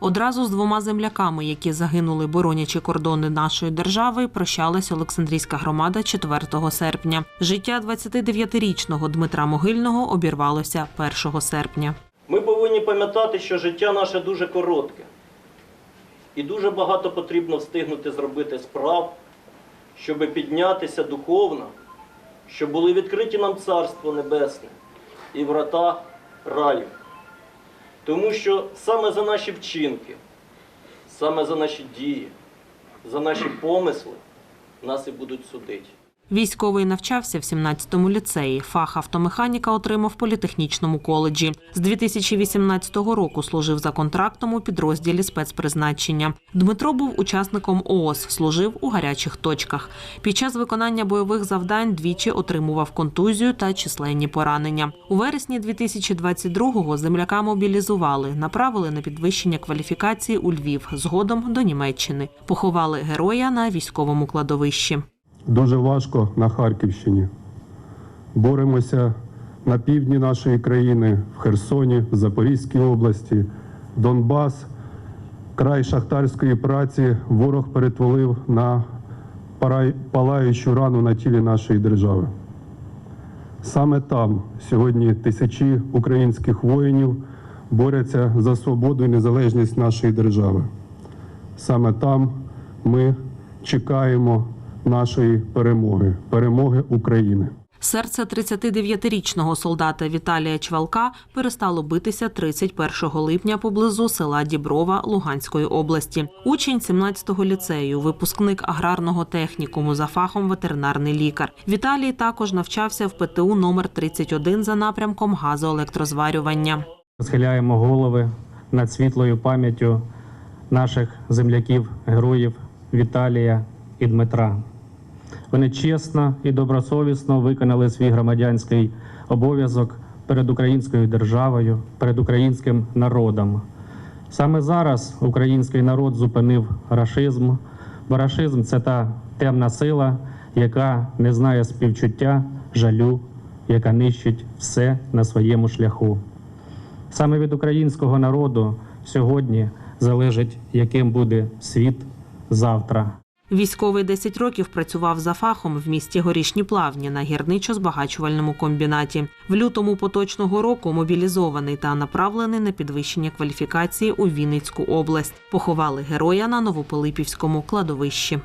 Одразу з двома земляками, які загинули, боронячи кордони нашої держави, прощалась Олександрійська громада 4 серпня. Життя 29-річного Дмитра Могильного обірвалося 1 серпня. Ми повинні пам'ятати, що життя наше дуже коротке. І дуже багато потрібно встигнути зробити справ, щоб піднятися духовно, щоб були відкриті нам Царство Небесне і врата раю. Тому що саме за наші вчинки, саме за наші дії, за наші помисли нас і будуть судити. Військовий навчався в 17-му ліцеї. Фах автомеханіка отримав в політехнічному коледжі. З 2018 року служив за контрактом у підрозділі спецпризначення. Дмитро був учасником ООС, служив у гарячих точках. Під час виконання бойових завдань двічі отримував контузію та численні поранення. У вересні 2022-го земляка мобілізували, направили на підвищення кваліфікації у Львів, згодом до Німеччини. Поховали героя на військовому кладовищі. Дуже важко на Харківщині. Боремося на півдні нашої країни, в Херсоні, в Запорізькій області, Донбас. Край шахтарської праці ворог перетворив на палаючу рану на тілі нашої держави. Саме там сьогодні тисячі українських воїнів борються за свободу і незалежність нашої держави. Саме там ми чекаємо нашої перемоги, перемоги України. Серце 39-річного солдата Віталія Чвалка перестало битися 31 липня поблизу села Діброва Луганської області. Учень 17-го ліцею, випускник аграрного технікуму за фахом ветеринарний лікар. Віталій також навчався в ПТУ номер 31 за напрямком газоелектрозварювання. Схиляємо голови над світлою пам'яттю наших земляків, героїв Віталія і Дмитра. Вони чесно і добросовісно виконали свій громадянський обов'язок перед українською державою, перед українським народом. Саме зараз український народ зупинив рашизм, бо рашизм це та темна сила, яка не знає співчуття, жалю, яка нищить все на своєму шляху. Саме від українського народу сьогодні залежить, яким буде світ завтра. Військовий 10 років працював за фахом в місті Горішні Плавні на гірничо-збагачувальному комбінаті. В лютому поточного року мобілізований та направлений на підвищення кваліфікації у Вінницьку область. Поховали героя на Новополипівському кладовищі.